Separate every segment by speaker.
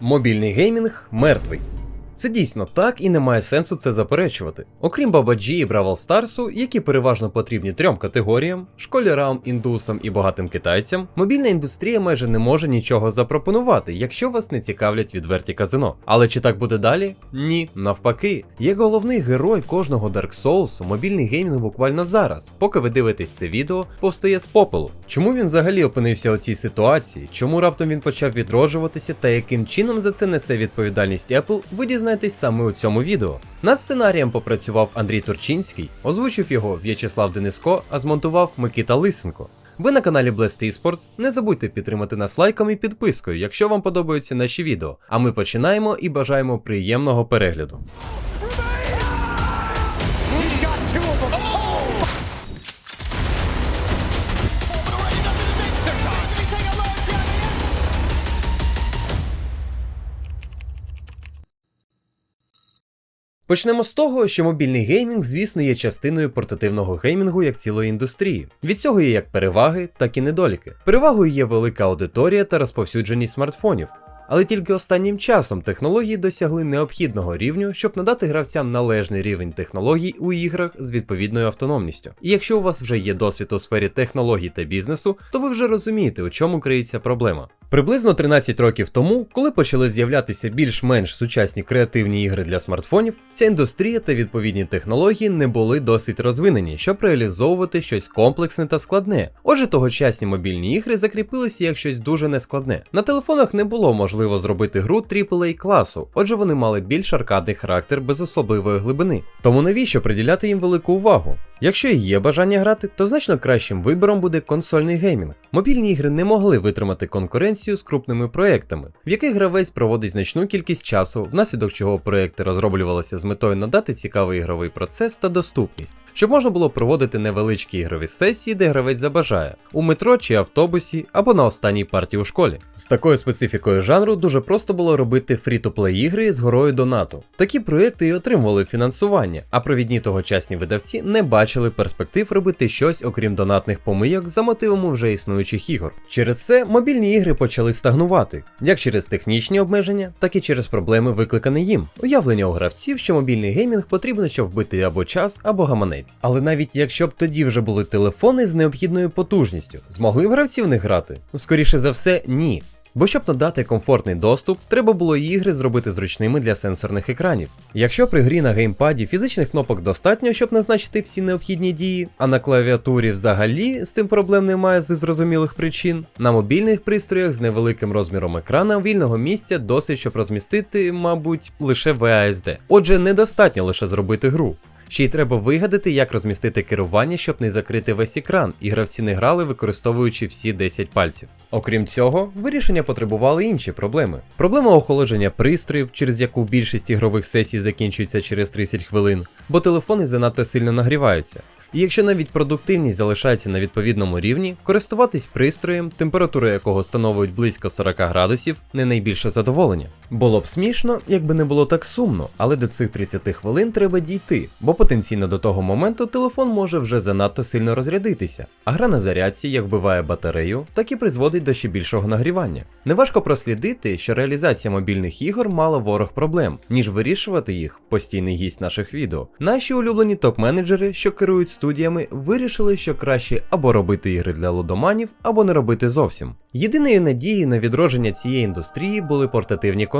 Speaker 1: Мобільний геймінг мертвий. Це дійсно так і немає сенсу це заперечувати. Окрім Бабаджі і Бравл Старсу, які переважно потрібні трьом категоріям школярам, індусам і багатим китайцям, мобільна індустрія майже не може нічого запропонувати, якщо вас не цікавлять відверті казино. Але чи так буде далі? Ні, навпаки. Як головний герой кожного Dark Souls, мобільний геймінг буквально зараз, поки ви дивитесь це відео, повстає з попелу. Чому він взагалі опинився у цій ситуації? Чому раптом він почав відроджуватися та яким чином за це несе відповідальність Apple, ви дізнаєтесь саме у цьому відео. Над сценарієм попрацював Андрій Турчинський, озвучив його В'ячеслав Дениско, а змонтував Микита Лисенко. Ви на каналі Blast Esports. Не забудьте підтримати нас лайком і підпискою, якщо вам подобаються наші відео. А ми починаємо і бажаємо приємного перегляду. Почнемо з того, що мобільний геймінг, звісно, є частиною портативного геймінгу як цілої індустрії. Від цього є як переваги, так і недоліки. Перевагою є велика аудиторія та розповсюдженість смартфонів. Але тільки останнім часом технології досягли необхідного рівню, щоб надати гравцям належний рівень технологій у іграх з відповідною автономністю. І якщо у вас вже є досвід у сфері технологій та бізнесу, то ви вже розумієте, у чому криється проблема. Приблизно 13 років тому, коли почали з'являтися більш-менш сучасні креативні ігри для смартфонів, ця індустрія та відповідні технології не були досить розвинені, щоб реалізовувати щось комплексне та складне. Отже, тогочасні мобільні ігри закріпилися як щось дуже нескладне. На телефонах не було можливо зробити гру AAA класу, отже, вони мали більш аркадний характер без особливої глибини. Тому навіщо приділяти їм велику увагу? Якщо і є бажання грати, то значно кращим вибором буде консольний геймінг. Мобільні ігри не могли витримати конкуренцію з крупними проектами, в яких гравець проводить значну кількість часу, внаслідок чого проекти розроблювалися з метою надати цікавий ігровий процес та доступність, щоб можна було проводити невеличкі ігрові сесії, де гравець забажає у метро чи автобусі або на останній партії у школі. З такою специфікою жанру дуже просто було робити фрі-то-плей ігри з горою донату. Такі проекти і отримували фінансування, а провідні тогочасні видавці не бачили перспектив робити щось окрім донатних помийок за мотивом вже існуючих ігор. Через це мобільні ігри почали стагнувати, як через технічні обмеження, так і через проблеми, викликані їм. Уявлення у гравців, що мобільний геймінг потрібно, щоб вбити або час, або гаманець. Але навіть якщо б тоді вже були телефони з необхідною потужністю, змогли б гравці в них грати? Скоріше за все, ні. Бо щоб надати комфортний доступ, треба було ігри зробити зручними для сенсорних екранів. Якщо при грі на геймпаді фізичних кнопок достатньо, щоб назначити всі необхідні дії, а на клавіатурі взагалі з цим проблем немає зі зрозумілих причин, на мобільних пристроях з невеликим розміром екрана вільного місця досить, щоб розмістити, мабуть, лише VASD. Отже, недостатньо лише зробити гру. Ще й треба вигадати, як розмістити керування, щоб не закрити весь екран, і гравці не грали, використовуючи всі 10 пальців. Окрім цього, вирішення потребували інші проблеми. Проблема охолодження пристроїв, через яку більшість ігрових сесій закінчується через 30 хвилин, бо телефони занадто сильно нагріваються. І якщо навіть продуктивність залишається на відповідному рівні, користуватись пристроєм, температура якого становить близько 40 градусів, не найбільше задоволення. Було б смішно, якби не було так сумно, але до цих 30 хвилин треба дійти, бо потенційно до того моменту телефон може вже занадто сильно розрядитися, а гра на зарядці як вбиває батарею, так і призводить до ще більшого нагрівання. Неважко прослідити, що реалізація мобільних ігор мала ворог проблем, ніж вирішувати їх, постійний гість наших відео. Наші улюблені топ-менеджери, що керують студіями, вирішили, що краще або робити ігри для лудоманів, або не робити зовсім. Єдиною надією на відродження цієї індустрії були портативні консолі,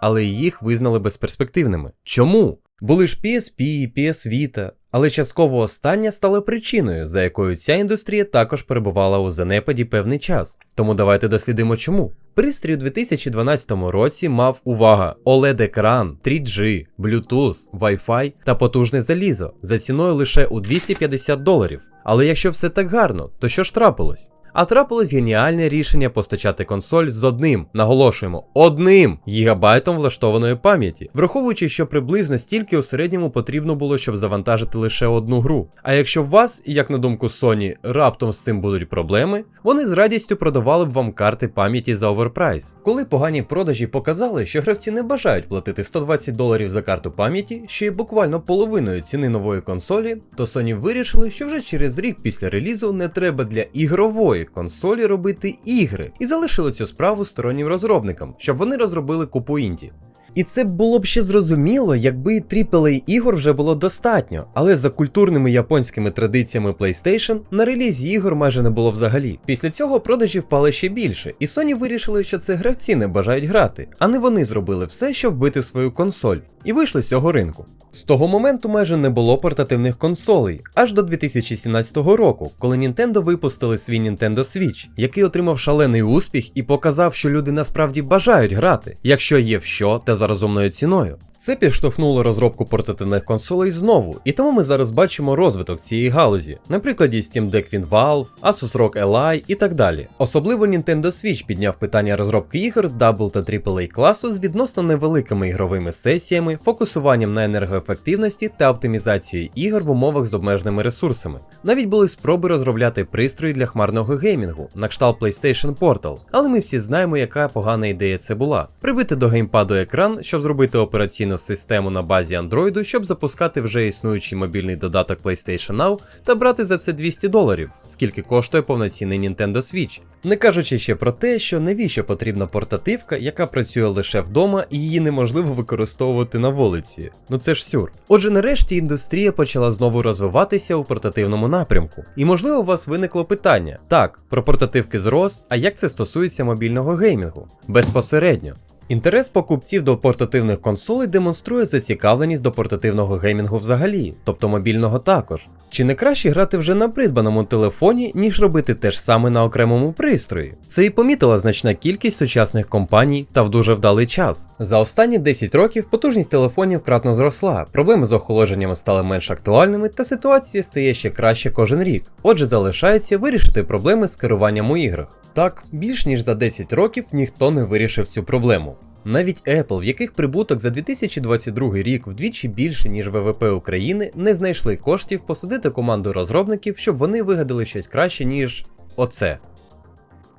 Speaker 1: але їх визнали безперспективними. Чому? Були ж PSP, PS Vita, але частково остання стала причиною, за якою ця індустрія також перебувала у занепаді певний час. Тому давайте дослідимо чому. Пристрій у 2012 році мав увага OLED-екран, 3G, Bluetooth, Wi-Fi та потужне залізо за ціною лише у 250 доларів. Але якщо все так гарно, то що ж трапилось? А трапилось геніальне рішення постачати консоль з одним, наголошуємо, одним гігабайтом влаштованої пам'яті, враховуючи, що приблизно стільки у середньому потрібно було, щоб завантажити лише одну гру. А якщо у вас, як на думку Sony, раптом з цим будуть проблеми, вони з радістю продавали б вам карти пам'яті за оверпрайс. Коли погані продажі показали, що гравці не бажають платити 120 доларів за карту пам'яті, що є буквально половиною ціни нової консолі, то Sony вирішили, що вже через рік після релізу не треба для ігрової нової консолі робити ігри і залишили цю справу стороннім розробникам, щоб вони розробили купу інді. І це було б ще зрозуміло, якби AAA ігор вже було достатньо, але за культурними японськими традиціями PlayStation на релізі ігор майже не було взагалі. Після цього продажі впали ще більше, і Sony вирішили, що це гравці не бажають грати, а не вони зробили все, щоб вбити свою консоль, і вийшли з цього ринку. З того моменту майже не було портативних консолей, аж до 2017 року, коли Nintendo випустили свій Nintendo Switch, який отримав шалений успіх і показав, що люди насправді бажають грати, якщо є в що та за розумною ціною. Це підштовхнуло розробку портативних консолей знову, і тому ми зараз бачимо розвиток цієї галузі, на прикладі Steam Deck від Valve, Asus ROG Ally і так далі. Особливо Nintendo Switch підняв питання розробки ігор Double та AAA класу з відносно невеликими ігровими сесіями, фокусуванням на енергоефективності та оптимізацією ігор в умовах з обмеженими ресурсами. Навіть були спроби розробляти пристрої для хмарного геймінгу на кшталт PlayStation Portal, але ми всі знаємо, яка погана ідея це була: прибити до геймпаду екран, щоб зробити операційну систему на базі Android, щоб запускати вже існуючий мобільний додаток PlayStation Now та брати за це 200 доларів, скільки коштує повноцінний Nintendo Switch. Не кажучи ще про те, що навіщо потрібна портативка, яка працює лише вдома і її неможливо використовувати на вулиці. Ну це ж сюр. Отже, нарешті індустрія почала знову розвиватися у портативному напрямку. І можливо у вас виникло питання: так, про портативки зрос, а як це стосується мобільного геймінгу? Безпосередньо. Інтерес покупців до портативних консолей демонструє зацікавленість до портативного геймінгу взагалі, тобто мобільного також. Чи не краще грати вже на придбаному телефоні, ніж робити те ж саме на окремому пристрої? Це і помітила значна кількість сучасних компаній та в дуже вдалий час. За останні 10 років потужність телефонів кратно зросла, проблеми з охолодженням стали менш актуальними, та ситуація стає ще краще кожен рік. Отже, залишається вирішити проблеми з керуванням у іграх. Так, більш ніж за 10 років ніхто не вирішив цю проблему. Навіть Apple, в яких прибуток за 2022 рік вдвічі більше, ніж ВВП України, не знайшли коштів посадити команду розробників, щоб вони вигадали щось краще, ніж оце.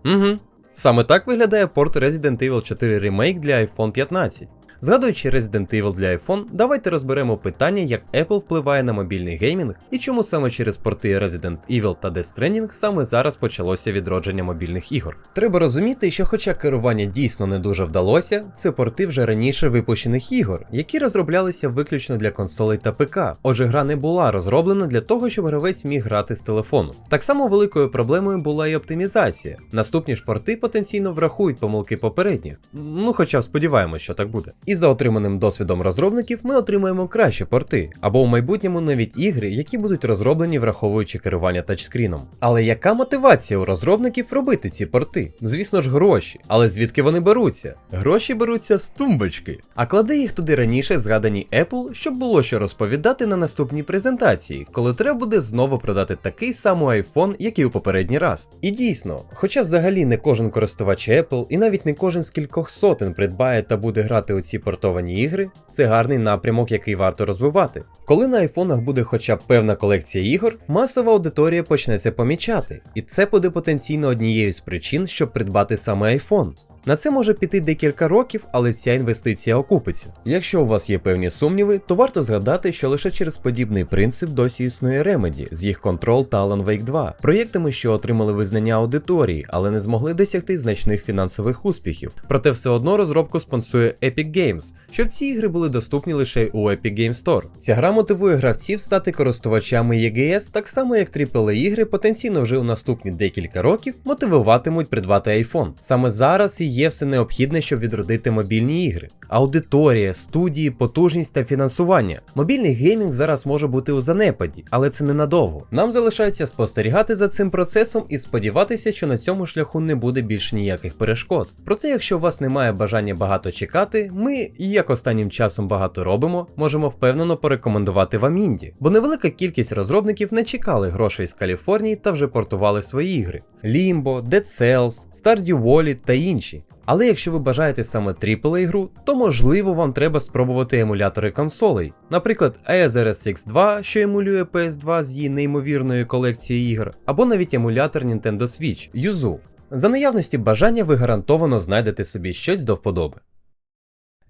Speaker 1: Угу. Саме так виглядає порт Resident Evil 4 Remake для iPhone 15. Згадуючи Resident Evil для iPhone, давайте розберемо питання, як Apple впливає на мобільний геймінг і чому саме через порти Resident Evil та Death Stranding саме зараз почалося відродження мобільних ігор. Треба розуміти, що хоча керування дійсно не дуже вдалося, це порти вже раніше випущених ігор, які розроблялися виключно для консолей та ПК. Отже, гра не була розроблена для того, щоб гравець міг грати з телефону. Так само великою проблемою була і оптимізація. Наступні ж порти потенційно врахують помилки попередніх. Ну хоча сподіваємось, що так буде. І за отриманим досвідом розробників ми отримаємо кращі порти, або у майбутньому навіть ігри, які будуть розроблені враховуючи керування тачскріном. Але яка мотивація у розробників робити ці порти? Звісно ж, гроші. Але звідки вони беруться? Гроші беруться з тумбочки. А кладе їх туди раніше згадані Apple, щоб було що розповідати на наступній презентації, коли треба буде знову продати такий самий iPhone, як і у попередній раз. І дійсно, хоча взагалі не кожен користувач Apple і навіть не кожен з кількох сотень придбає та буде грати у ці портовані ігри, це гарний напрямок, який варто розвивати. Коли на айфонах буде хоча б певна колекція ігор, масова аудиторія почне це помічати, і це буде потенційно однією з причин, щоб придбати саме iPhone. На це може піти декілька років, але ця інвестиція окупиться. Якщо у вас є певні сумніви, то варто згадати, що лише через подібний принцип досі існує Remedy з їх Control та Alan Wake 2, проєктами, що отримали визнання аудиторії, але не змогли досягти значних фінансових успіхів. Проте все одно розробку спонсує Epic Games, щоб ці ігри були доступні лише у Epic Game Store. Ця гра мотивує гравців стати користувачами EGS, так само як AAA ігри потенційно вже у наступні декілька років мотивуватимуть придбати iPhone. Саме зараз є все необхідне, щоб відродити мобільні ігри. Аудиторія, студії, потужність та фінансування. Мобільний геймінг зараз може бути у занепаді, але це ненадовго. Нам залишається спостерігати за цим процесом і сподіватися, що на цьому шляху не буде більше ніяких перешкод. Проте, якщо у вас немає бажання багато чекати, ми, як останнім часом багато робимо, можемо впевнено порекомендувати вам інді, бо невелика кількість розробників не чекали грошей з Каліфорнії та вже портували свої ігри: Limbo, Dead Cells, Stardew Valley та інші. Але якщо ви бажаєте саме AAA гру, то можливо вам треба спробувати емулятори консолей. Наприклад, ASRS X2, що емулює PS2 з її неймовірною колекцією ігор, або навіть емулятор Nintendo Switch Yuzu. За наявності бажання ви гарантовано знайдете собі щось до вподоби.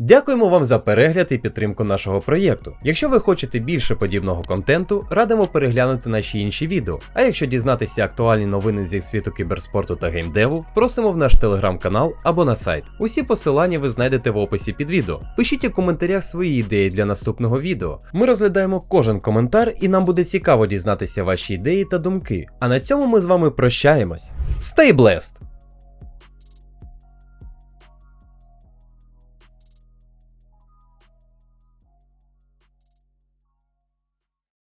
Speaker 1: Дякуємо вам за перегляд і підтримку нашого проєкту. Якщо ви хочете більше подібного контенту, радимо переглянути наші інші відео. А якщо дізнатися актуальні новини зі світу кіберспорту та геймдеву, просимо в наш телеграм-канал або на сайт. Усі посилання ви знайдете в описі під відео. Пишіть у коментарях свої ідеї для наступного відео. Ми розглядаємо кожен коментар, і нам буде цікаво дізнатися ваші ідеї та думки. А на цьому ми з вами прощаємось. Stay blessed!